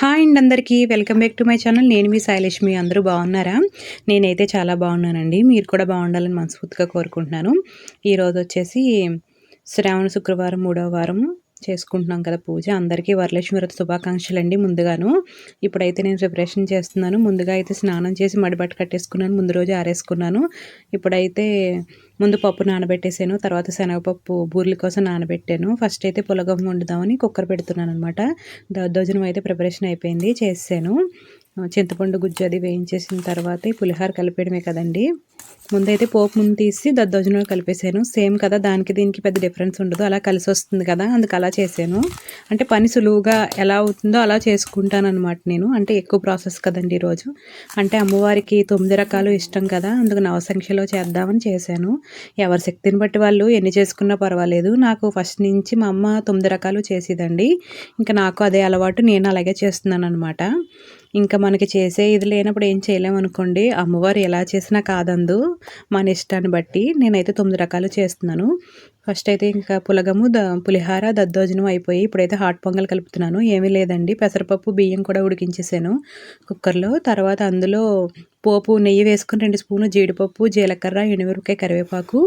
Hi అండి అందరికీ. Welcome back to my channel. నేను మీ శైలక్ష్మి అందరూ బాగున్నారా? నేనైతే చాలా బాగున్నానండి. మీరు కూడా బాగుండాలని మనస్ఫూర్తిగా కోరుకుంటున్నాను. ఈరోజు వచ్చేసి శ్రావణ శుక్రవారం మూడవ వారం చేసుకుంటున్నాం కదా పూజ. అందరికీ వరలక్ష్మి వ్రత శుభాకాంక్షలు అండి ముందుగాను. ఇప్పుడైతే నేను ప్రిపరేషన్ చేస్తున్నాను. ముందుగా అయితే స్నానం చేసి మడిబట్ట కట్టేసుకున్నాను. ముందు రోజు ఆరేసుకున్నాను. ఇప్పుడైతే ముందు పప్పు నానబెట్టేసాను. తర్వాత శనగపప్పు బూర్ల కోసం నానబెట్టాను. ఫస్ట్ అయితే పులగం వండుదామని కుక్కర్ పెడుతున్నాను అనమాట దద్దోజనం అయితే ప్రిపరేషన్ అయిపోయింది. చేసాను చింతపండు గుజ్జు అది వేయించేసిన తర్వాత ఈ పులిహార కలిపేయడమే కదండి. ముందైతే పోపు ముందు తీసి దద్దోజనంలో కలిపేసాను సేమ్ కదా దానికి దీనికి పెద్ద డిఫరెన్స్ ఉండదు. అలా కలిసి వస్తుంది కదా అందుకు అలా చేశాను. అంటే పని సులువుగా ఎలా అవుతుందో అలా చేసుకుంటాను అనమాట నేను. అంటే ఎక్కువ ప్రాసెస్ కదండి ఈరోజు. అంటే అమ్మవారికి తొమ్మిది రకాలు ఇష్టం కదా అందుకు నవసంఖ్యలో చేద్దామని చేశాను. ఎవరి శక్తిని బట్టి వాళ్ళు ఎన్ని చేసుకున్నా పర్వాలేదు. నాకు ఫస్ట్ నుంచి మా అమ్మ తొమ్మిది రకాలు చేసేదండి. ఇంకా నాకు అదే అలవాటు నేను అలాగే చేస్తున్నాను అనమాట ఇంకా మనకి చేసే ఇది లేనప్పుడు ఏం చేయలేమనుకోండి అమ్మవారు ఎలా చేసినా కాదందు. మన ఇష్టాన్ని బట్టి నేనైతే తొమ్మిది రకాలు చేస్తున్నాను. ఫస్ట్ అయితే ఇంకా పులగము ద పులిహార దద్దోజనం అయిపోయి ఇప్పుడైతే హాట్ పొంగల్ కలుపుతున్నాను. ఏమీ లేదండి. పెసరపప్పు బియ్యం కూడా ఉడికించేసాను కుక్కర్లో. తర్వాత అందులో పోపు నెయ్యి వేసుకుని రెండు స్పూన్లు జీడిపప్పు జీలకర్ర ఎనిమిరపకాయ కరివేపాకు.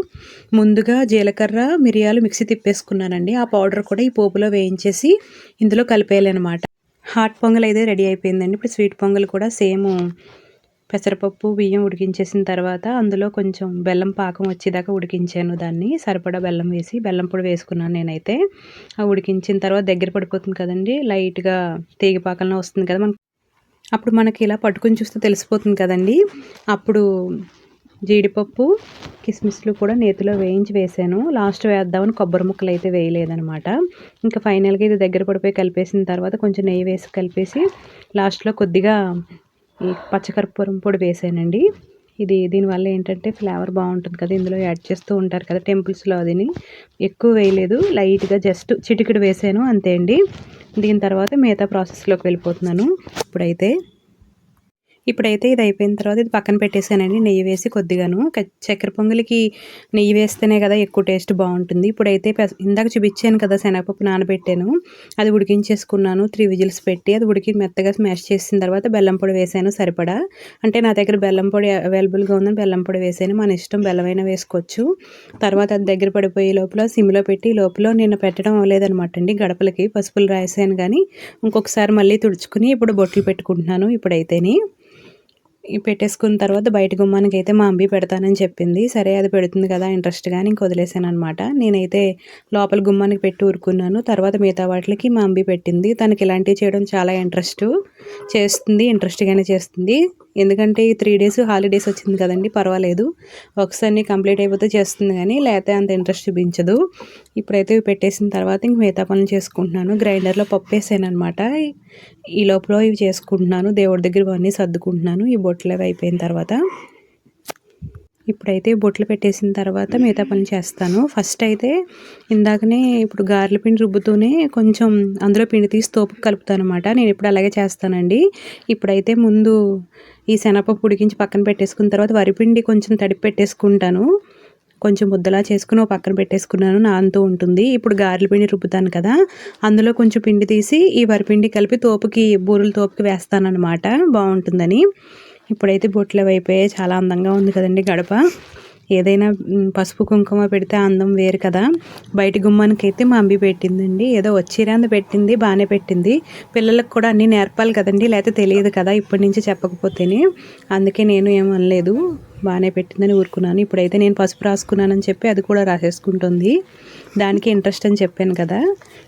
ముందుగా జీలకర్ర మిరియాలు మిక్సీ తిప్పేసుకున్నానండి. ఆ పౌడర్ కూడా ఈ పోపులో వేయించేసి ఇందులో కలిపేయాలన్నమాట. హాట్ పొంగల్ అయితే రెడీ అయిపోయిందండి. ఇప్పుడు స్వీట్ పొంగల్ కూడా సేమ్ పెసరపప్పు బియ్యం ఉడికించేసిన తర్వాత అందులో కొంచెం బెల్లం పాకం వచ్చేదాకా ఉడికించాను దాన్ని. సరిపడా బెల్లం వేసి బెల్లం పొడి వేసుకున్నాను నేనైతే. ఆ ఉడికించిన తర్వాత దగ్గర పడిపోతుంది కదండి లైట్గా తీగ పాకంలో వస్తుంది కదా మనకి. అప్పుడు మనకి ఇలా పట్టుకుని చూస్తే తెలిసిపోతుంది కదండి. అప్పుడు జీడిపప్పు కిస్మిస్లు కూడా నేతిలో వేయించి వేసాను. లాస్ట్ వేద్దామని కొబ్బరి ముక్కలు అయితే వేయలేదనమాట ఇంకా ఫైనల్గా ఇది దగ్గర పడిపోయి కలిపేసిన తర్వాత కొంచెం నెయ్యి వేసి కలిపేసి లాస్ట్లో కొద్దిగా ఈ పచ్చకర్పూరం పొడి వేసానండి. ఇది దీనివల్ల ఏంటంటే ఫ్లేవర్ బాగుంటుంది కదా ఇందులో యాడ్ చేస్తూ ఉంటారు కదా టెంపుల్స్లో అదిని. ఎక్కువ వేయలేదు లైట్గా జస్ట్ చిటికెడు వేసాను అంతే అండి. దీని తర్వాత మిగతా ప్రాసెస్లోకి వెళ్ళిపోతున్నాను ఇప్పుడైతే. ఇప్పుడైతే ఇది అయిపోయిన తర్వాత ఇది పక్కన పెట్టేసానండి. నెయ్యి వేసి కొద్దిగాను. చక్కెర పొంగలికి నెయ్యి వేస్తేనే కదా ఎక్కువ టేస్ట్ బాగుంటుంది. ఇప్పుడైతే ఇందాక చూపించాను కదా శనగపప్పు నానబెట్టాను. అది ఉడికించేసుకున్నాను. త్రీ విజిల్స్ పెట్టి అది ఉడికి మెత్తగా స్మాష్ చేసిన తర్వాత బెల్లం పొడి వేసాను సరిపడా. అంటే నా దగ్గర బెల్లం పొడి అవైలబుల్గా ఉందని బెల్లం పొడి వేసాను. మన ఇష్టం బెల్లమైనా వేసుకోవచ్చు. తర్వాత అది దగ్గర పడిపోయే లోపల సిమ్లో పెట్టి లోపల నేను పెట్టడం అవ్వలేదనమాట అండి. గడపలకి పసుపులు రాసాను కానీ ఇంకొకసారి మళ్ళీ తుడుచుకుని ఇప్పుడు బొట్లు పెట్టుకుంటున్నాను ఇప్పుడైతేనే. పెట్టేసుకున్న తర్వాత బయట గుమ్మానికి అయితే మా అంబి పెడతానని చెప్పింది. సరే అది పెడుతుంది కదా ఇంట్రెస్ట్గా ఇంక వదిలేసాను అనమాట నేనైతే లోపల గుమ్మానికి పెట్టి ఊరుకున్నాను. తర్వాత మిగతా వాటికి మా అంబి పెట్టింది. తనకి ఇలాంటివి చేయడం చాలా ఇంట్రెస్ట్ చేస్తుంది ఇంట్రెస్ట్గానే చేస్తుంది. ఎందుకంటే ఈ త్రీ డేస్ హాలిడేస్ వచ్చింది కదండి పర్వాలేదు. ఒకసారి కంప్లీట్ అయిపోతే చేస్తుంది కానీ లేకపోతే అంత ఇంట్రెస్ట్ చూపించదు. ఇప్పుడైతే పెట్టేసిన తర్వాత ఇంక మిగతా పనులు చేసుకుంటున్నాను. గ్రైండర్లో పప్పు వేసాను అనమాట ఈ లోపల ఇవి చేసుకుంటున్నాను. దేవుడి దగ్గర ఇవన్నీ సర్దుకుంటున్నాను. ఈ బొట్లు అయిపోయిన తర్వాత ఇప్పుడైతే బొట్లు పెట్టేసిన తర్వాత మిగతా పని చేస్తాను. ఫస్ట్ అయితే ఇందాకనే ఇప్పుడు గారెల పిండి రుబ్బుతూనే కొంచెం అందులో పిండి తీసి తోపుకు కలుపుతాను అనమాట నేను ఇప్పుడు అలాగే చేస్తానండి. ఇప్పుడైతే ముందు ఈ శనగపప్పు ఉడికించి పక్కన పెట్టేసుకున్న తర్వాత వరిపిండి కొంచెం తడిపి పెట్టేసుకుంటాను. కొంచెం ముద్దలా చేసుకుని ఒక పక్కన పెట్టేసుకున్నాను. నాంతో ఉంటుంది. ఇప్పుడు గారెల పిండి రుబ్బుతాను కదా అందులో కొంచెం పిండి తీసి ఈ వరిపిండి కలిపి తోపుకి బూరెల తోపుకి వేస్తాను అనమాట బాగుంటుందని. ఇప్పుడైతే బొట్లు అయిపోయాయి చాలా అందంగా ఉంది కదండి గడప. ఏదైనా పసుపు కుంకుమ పెడితే అందం వేరు కదా. బయట గుమ్మానికి అయితే మా అంబి పెట్టిందండి. ఏదో వచ్చిరాంది పెట్టింది బాగానే పెట్టింది. పిల్లలకు కూడా అన్నీ నేర్పాలి కదండి లేకపోతే తెలియదు కదా ఇప్పటి నుంచి చెప్పకపోతేనే. అందుకే నేను ఏమనలేదు బాగానే పెట్టిందని ఊరుకున్నాను. ఇప్పుడైతే నేను పసుపు రాసుకున్నానని చెప్పి అది కూడా రాసేసుకుంటుంది. దానికి ఇంట్రెస్ట్ అని చెప్పాను కదా.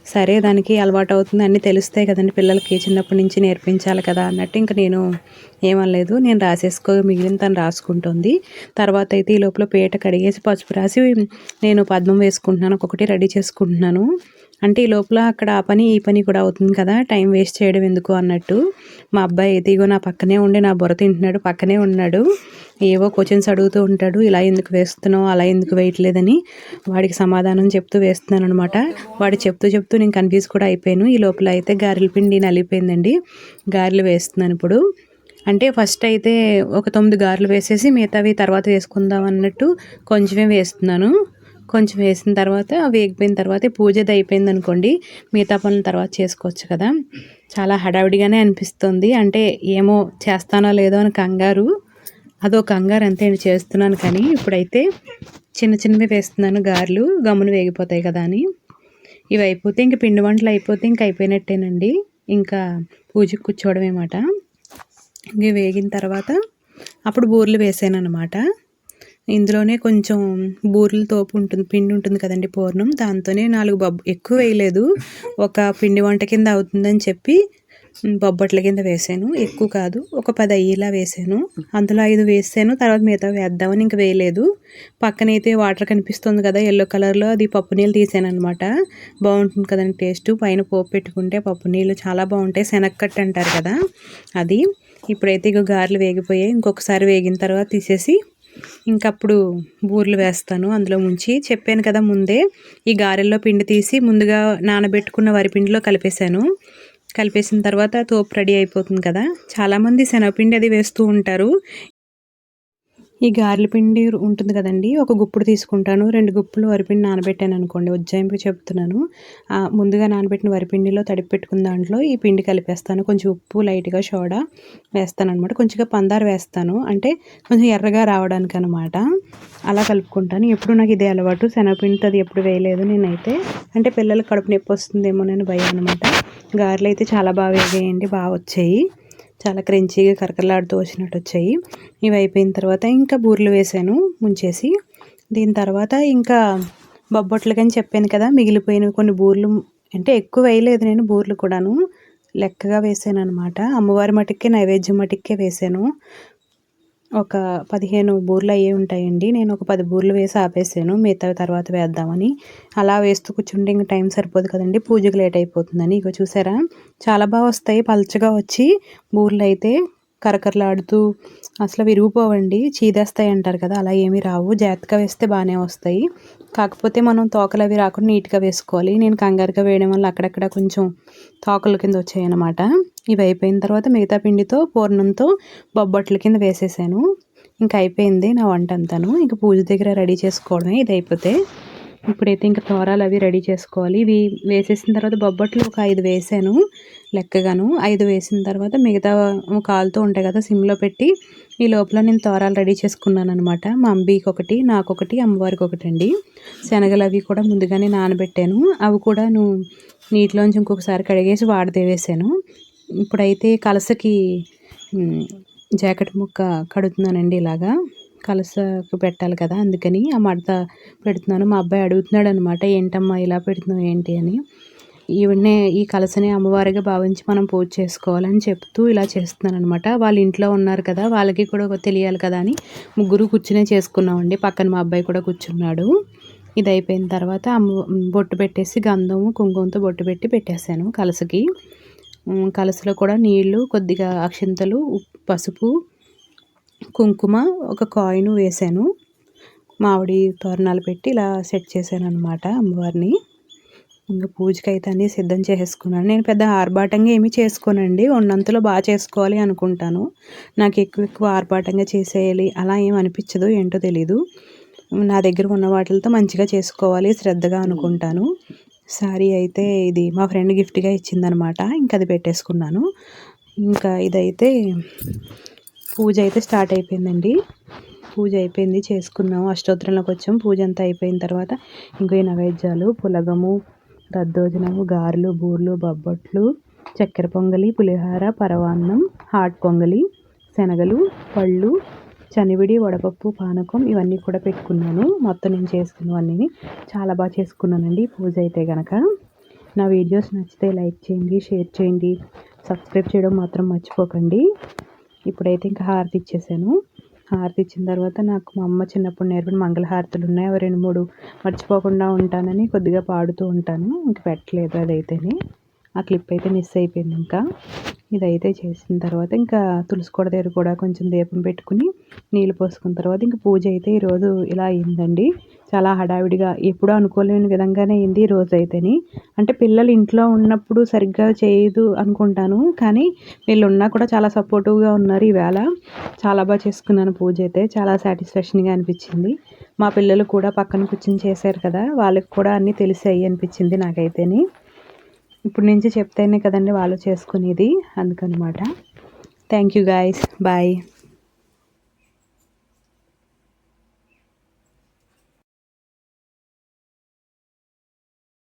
సరే దానికి అలవాటు అవుతుంది. అన్నీ తెలుస్తాయి కదండి. పిల్లలకి చిన్నప్పటి నుంచి నేర్పించాలి కదా అన్నట్టు ఇంకా నేను ఏమనలేదు. నేను రాసేసుకో మిగిలిన తను రాసుకుంటుంది. తర్వాత అయితే ఈ లోపల పీట కడిగేసి పసుపు రాసి నేను పద్మం వేసుకుంటున్నాను. ఒక్కొక్కటి రెడీ చేసుకుంటున్నాను. అంటే ఈ లోపల అక్కడ ఆ పని ఈ పని కూడా అవుతుంది కదా. టైం వేస్ట్ చేయడం ఎందుకు అన్నట్టు. మా అబ్బాయి అయితే ఇగో నా పక్కనే ఉండి నా బుర్ర తింటున్నాడు పక్కనే ఉన్నాడు. ఏవో క్వశ్చన్స్ అడుగుతూ ఉంటాడు ఇలా ఎందుకు వేస్తున్నావు? అలా ఎందుకు వేయట్లేదని? వాడికి సమాధానం చెప్తూ వేస్తున్నాను అనమాట వాడు చెప్తూ చెప్తూ నేను కన్ఫ్యూజ్ కూడా అయిపోయాను. ఈ లోపల అయితే గారెల పిండి నలిగిపోయిందండి. గారెలు వేస్తున్నాను ఇప్పుడు. అంటే ఫస్ట్ అయితే ఒక తొమ్మిది గారెలు వేసేసి మిగతావి తర్వాత వేసుకుందాం అన్నట్టు కొంచెమే వేస్తున్నాను. కొంచెం వేసిన తర్వాత వేగిపోయిన తర్వాత పూజది అయిపోయింది అనుకోండి మిగతా పనుల తర్వాత చేసుకోవచ్చు కదా. చాలా హడావిడిగానే అనిపిస్తుంది. అంటే ఏమో చేస్తానో లేదో అని కంగారు. అదో కంగారు అంతే చేస్తున్నాను కానీ ఇప్పుడైతే చిన్న చిన్నవి వేస్తున్నాను. గారెలు గమ్మును వేగిపోతాయి కదా అని. ఇవి అయిపోతే ఇంక పిండి వంటలు అయిపోతే ఇంక అయిపోయినట్టేనండి. ఇంకా పూజకు అన్నమాట ఇవి వేగిన తర్వాత అప్పుడు బూరెలు వేసాను అనమాట ఇందులోనే కొంచెం బూరెలు తోపు ఉంటుంది పిండి ఉంటుంది కదండి పూర్ణం. దాంతోనే నాలుగు బొబ్బ ఎక్కువ వేయలేదు. ఒక పిండి వంట కింద అవుతుందని చెప్పి బొబ్బట్ల కింద వేసాను. ఎక్కువ కాదు ఒక పది అయ్యేలా వేసాను. అందులో ఐదు వేసాను తర్వాత మిగతా వేద్దామని ఇంక వేయలేదు. పక్కనైతే వాటర్ కనిపిస్తుంది కదా ఎల్లో కలర్లో అది పప్పు నీళ్ళు తీసాను అనమాట బాగుంటుంది కదండి టేస్ట్. పైన పోపు పెట్టుకుంటే పప్పు నీళ్ళు చాలా బాగుంటాయి. శనక్కట్టు అంటారు కదా అది. ఇప్పుడైతే ఇక గారెలు వేగిపోయాయి. ఇంకొకసారి వేగిన తర్వాత తీసేసి ఇంకప్పుడు బూర్లు వేస్తాను అందులో ముంచి. చెప్పాను కదా ముందే ఈ గారెల్లో పిండి తీసి ముందుగా నానబెట్టుకున్న వరి పిండిలో కలిపేశాను. కలిపేసిన తర్వాత తోపు రెడీ అయిపోతుంది కదా. చాలామంది శనగపిండి అది వేస్తూ ఉంటారు. ఈ గారెల పిండి ఉంటుంది కదండి. ఒక గుప్పుడు తీసుకుంటాను. రెండు గుప్పులు వరిపిండి నానబెట్టాను అనుకోండి. ఉజ్జాయింపు చెప్తున్నాను. ముందుగా నానబెట్టిన వరిపిండిలో తడిపి పెట్టుకున్న దాంట్లో ఈ పిండి కలిపేస్తాను. కొంచెం ఉప్పు లైట్గా సోడా వేస్తాను అనమాట కొంచెంగా పందారు వేస్తాను. అంటే కొంచెం ఎర్రగా రావడానికి అనమాట అలా కలుపుకుంటాను. ఎప్పుడు నాకు ఇదే అలవాటు. శనగపిండితో అది ఎప్పుడు వేయలేదు నేనైతే. అంటే పిల్లలకు కడుపు నొప్పి వస్తుందేమో నేను భయం అనమాట గారెలు అయితే చాలా బాగా వేగాయండి బాగా వచ్చాయి. చాలా క్రంచీగా కరకరలాడుతూ వచ్చినట్టు వచ్చాయి. ఇవి అయిపోయిన తర్వాత ఇంకా బూరెలు వేసాను ముంచేసి. దీని తర్వాత ఇంకా బొబ్బొట్లకని చెప్పాను కదా మిగిలిపోయిన కొన్ని బూర్లు అంటే ఎక్కువ వేయలేదు నేను బూర్లు కూడాను. లెక్కగా వేసాను అనమాట అమ్మవారి మటుకే నైవేద్యం మటుకే వేసాను. ఒక పదిహేను బూర్లు అయ్యే ఉంటాయండి. నేను ఒక పది బూర్లు వేసి ఆపేసాను. మిగతా తర్వాత వేద్దామని. అలా వేస్తూ కూర్చుంటే ఇంక టైం సరిపోదు కదండి. పూజకు లేట్ అయిపోతుందని. ఇక చూసారా? చాలా బాగా వస్తాయి. పలచగా వచ్చి బూర్లు అయితే కరకరలాడుతూ అసలు విరిగిపోవండి చీదేస్తాయి అంటారు కదా అలా ఏమీ రావు జాగ్రత్తగా వేస్తే బాగానే వస్తాయి. కాకపోతే మనం తోకలు అవి రాకుండా నీట్గా వేసుకోవాలి. నేను కంగారుగా వేయడం వల్ల అక్కడక్కడ కొంచెం తోకల కింద వచ్చాయి అనమాట ఇవి అయిపోయిన తర్వాత మిగతా పిండితో పూర్ణంతో బొబ్బట్ల కింద వేసేసాను. ఇంకా అయిపోయింది నా వంట అంతాను. ఇంకా పూజ దగ్గర రెడీ చేసుకోవడమే ఇది అయిపోతే. ఇప్పుడైతే ఇంకా తోరాలు అవి రెడీ చేసుకోవాలి. ఇవి వేసేసిన తర్వాత బొబ్బట్లు ఒక ఐదు వేసాను లెక్కగాను. ఐదు వేసిన తర్వాత మిగతా కాలుతో ఉంటాయి కదా సిమ్లో పెట్టి ఈ లోపల నేను తోరాలు రెడీ చేసుకున్నాను అనమాట మా అంబీకి ఒకటి నాకొకటి అమ్మవారికి ఒకటి అండి శనగలు అవి కూడా ముందుగానే నానబెట్టాను. అవి కూడా నువ్వు నీటిలోంచి ఇంకొకసారి కడిగేసి వాడితే వేసాను. ఇప్పుడైతే కలసకి జాకెట్ ముక్క కడుతున్నానండి ఇలాగా. కలసకు పెట్టాలి కదా అందుకని ఆ మడత పెడుతున్నాను. మా అబ్బాయి అడుగుతున్నాడు అనమాట ఏంటమ్మా ఇలా పెడుతున్నావు ఏంటి? అని. ఈవిడనే ఈ కలసని అమ్మవారిగా భావించి మనం పూజ చేసుకోవాలని చెప్తూ ఇలా చేస్తున్నాను అనమాట వాళ్ళ ఇంట్లో ఉన్నారు కదా వాళ్ళకి కూడా తెలియాలి కదా అని ముగ్గురు కూర్చునే చేసుకున్నామండి. పక్కన మా అబ్బాయి కూడా కూర్చున్నాడు. ఇది అయిపోయిన తర్వాత అమ్మ బొట్టు పెట్టేసి గంధము కుంకుమతో బొట్టు పెట్టి పెట్టేశాను కలసకి. కలసలో కూడా నీళ్ళు కొద్దిగా అక్షింతలు పసుపు కుంకుమ ఒక కాయిన్ వేశాను. మామిడి తోరణాలు పెట్టి ఇలా సెట్ చేశాను అనమాట అమ్మవారిని. ఇంకా పూజకి అయితే అన్నీ సిద్ధం చేసుకున్నాను నేను పెద్ద ఆర్భాటంగా ఏమీ చేసుకోనండి. ఉన్నంతలో బాగా చేసుకోవాలి అనుకుంటాను. నాకు ఎక్కువ ఎక్కువ ఆర్భాటంగా చేసేయాలి అలా ఏం అనిపించదు ఏంటో తెలీదు. నా దగ్గర ఉన్న వాటితో మంచిగా చేసుకోవాలి శ్రద్ధగా అనుకుంటాను. సారీ అయితే ఇది మా ఫ్రెండ్ గిఫ్ట్గా ఇచ్చిందనమాట ఇంకా అది పెట్టేసుకున్నాను. ఇంకా ఇదైతే పూజ అయితే స్టార్ట్ అయిపోయిందండి. పూజ అయిపోయింది చేసుకున్నాము. అష్టోత్తరంలోకి వచ్చాం. పూజ అంతా అయిపోయిన తర్వాత ఇంకో నైవేద్యాలు పులగము దద్దోజనము గారెలు బూర్లు బొబ్బట్లు చక్కెర పొంగలి పులిహార పరవాన్నం హాట్ పొంగలి శనగలు పళ్ళు చనివిడి వడపప్పు పానకం ఇవన్నీ కూడా పెట్టుకున్నాను. మొత్తం నేను చేసుకున్నవన్నీ చాలా బాగా చేసుకున్నానండి పూజ అయితే కనుక నా వీడియోస్ నచ్చితే లైక్ చేయండి షేర్ చేయండి సబ్స్క్రైబ్ చేయడం మాత్రం మర్చిపోకండి. ఇప్పుడైతే ఇంకా హారతి ఇచ్చేసాను. హారతి ఇచ్చిన తర్వాత నాకు మా అమ్మ చిన్నప్పుడు నేర్పిన మంగళహారతులు ఉన్నాయి. అవి రెండు మూడు మర్చిపోకుండా ఉంటానని కొద్దిగా పాడుతూ ఉంటాను. ఇంక పెట్టలేదు అదైతేని. ఆ క్లిప్ అయితే మిస్ అయిపోయింది ఇంకా. ఇదైతే చేసిన తర్వాత ఇంకా తులసి కూడ దగ్గర కూడా కొంచెం దీపం పెట్టుకుని నీళ్ళు పోసుకున్న తర్వాత ఇంకా పూజ అయితే ఈరోజు ఇలా అయిందండి. చాలా హడావిడిగా ఎప్పుడూ అనుకోలేని విధంగానే అయింది ఈ అయితేని. అంటే పిల్లలు ఇంట్లో ఉన్నప్పుడు సరిగ్గా చేయదు అనుకుంటాను కానీ వీళ్ళు ఉన్నా కూడా చాలా సపోర్టివ్గా ఉన్నారు ఈవేళ. చాలా బాగా చేసుకున్నాను పూజ అయితే చాలా సాటిస్ఫాక్షన్గా అనిపించింది. మా పిల్లలు కూడా పక్కన కూర్చొని చేశారు కదా వాళ్ళకి కూడా అన్నీ తెలిసాయి అనిపించింది నాకైతేని. ఇప్పుడు నుంచి చెప్తేనే కదండి వాళ్ళు చేసుకునేది. అందుకనమాట. Thank you guys bye